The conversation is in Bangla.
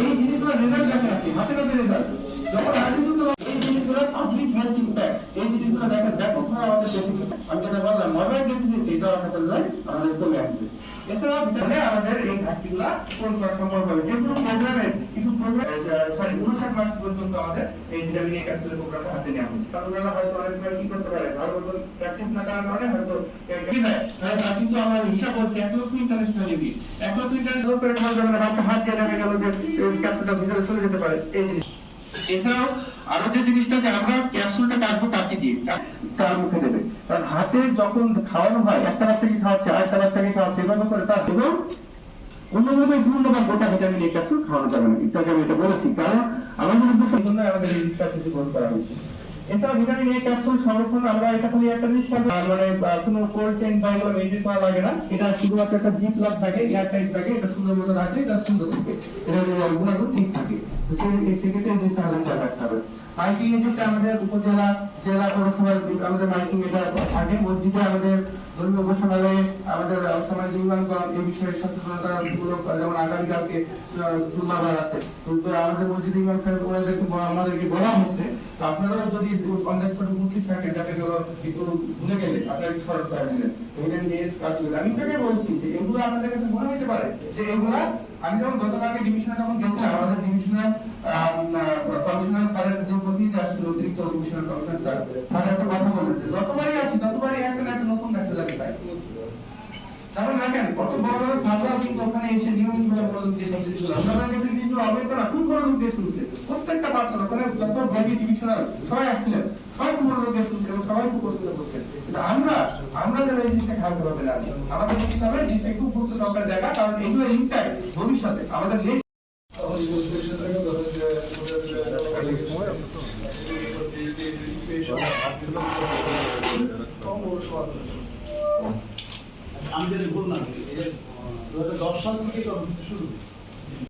এই জিনিসগুলো রেজাল্ট দেখেন আপনি হাতে হাতে রেজাল্ট যখন অ্যাটিটিউড এই জিনিসগুলো পাবলিক হেলথ ইম্প্যাক্ট এই জিনিসগুলো দেখেন ব্যাপকভাবে আমাদের দেশে আমি যেটা বললাম মোবাইল ডেফিসিয়েন্সি এটা আসলে যায় আমাদের কমে আসবে। এছাড়াও আমাদের এই ঘাটতিগুলা কোন করা সম্ভব হবে যেগুলো প্রোগ্রামে কিছু প্রোগ্রাম সরি উনষাট মাস পর্যন্ত আমাদের এই ভিটামিন এ ক্যাপসুলের প্রোগ্রামটা হাতে নেওয়া হচ্ছে আপনারা হয়তো অনেক সময় কি করতে পারে, ভালো মতো প্র্যাকটিস না করার কারণে হয়তো কিন্তু আমার হিসাব বলছে এক লক্ষ ইন্টারন্যাশনাল ইউনি এক লক্ষ ইন্টারন্যাশনাল করে খাওয়া যাবে না বাচ্চা হাত দিয়ে দেখা গেল যে ক্যাপসুলটা ভিতরে চলে যেতে পারে, এই জিনিস। এছাড়াও আরও যে জিনিসটা যে আমরা ক্যাপসুলটা কাটবো কাচি দিয়ে তার মুখে দেবে। কারণ হাতে যখন খাওয়ানো হয়, একটা বাচ্চাকে খাওয়াচ্ছে, আরেকটা বাচ্চাকে খাওয়াচ্ছে, এভাবে করে তার এবং কোনোভাবে পূর্ণ বা গোটা ভিটামিন এ ক্যাপসুল খাওয়ানো যাবে না। ইত্যাদি আমি এটা বলেছি। কারণ আমাদের উদ্দেশ্য এই জন্য আমাদের এই কিছু গ্রহণ করা হয়েছে। এছাড়া ভিটামিন এ ক্যাপসুল সংরক্ষণ, আমরা এটা খালি একটা জিনিস মানে কোনো কোল্ড চেইন বা এগুলো মেনটেন করা লাগে না। এটা শুধুমাত্র একটা জিপ লক থাকে এয়ার টাইট থাকে, এটা সুন্দর মতো রাখলে এটা সুন্দর থাকে। এটা গুণাগুণ ঠিক থাকে। তো সেই সেক্ষেত্রে এই জিনিসটা খেয়াল রাখতে হবে। মাইকিং এজেন্ট আমাদের উপজেলা, জেলা পৌরসভার আমাদের মাইকিং এটা থাকে। মসজিদে আমাদের ধর্মীয় উপাসনালয়ে আমাদের সমাজ নির্মাণগণ এই বিষয়ে সচেতনতা মূলক যেমন আগামীকালকে দুর্গাবার আছে। তো আমাদের মসজিদ ইমাম সাহেব ওনাদেরকে আমাদেরকে বলা হয়েছে আপনারাও যদি অনলাইন করে উপস্থিত থাকেন, যাতে কেউ একটু ভুলে গেলে, আপনারা স্মরণ করে দিলেন এটা নিয়ে কাজ করবেন আমি তাকে বলছি যে এগুলো আপনাদের কাছে মনে হতে পারে যে এগুলা, আমি যখন গতকালকে ডিভিশনে যখন গেছিলাম, আমাদের ডিভিশনাল স্যারের প্রতিনিধি আসছিল অতিরিক্ত কমিশনার স্যার। স্যার কথা বললেন যে যতবারই আসি, ততবারই একটা না একটা নতুন আমি পাই দেখেন কত বড় বড় কিন্তু ওখানে এসে নিয়মিত ভাবে দিয়ে মনোযোগ দিয়ে প্রত্যেকটা ওখানে যত ডিভিশনাল সবাই সবাই দিয়ে এবং সবাই খুব পছন্দ কিন্তু আমরা আমরা যেন এই জিনিসটা করতে না আমাদের হবে খুব গুরুত্ব সহকারে দেখা, কারণ ভবিষ্যতে আমাদের আমি যদি বললাম দু হাজার দশ সাল থেকে কর্মসূচি শুরু।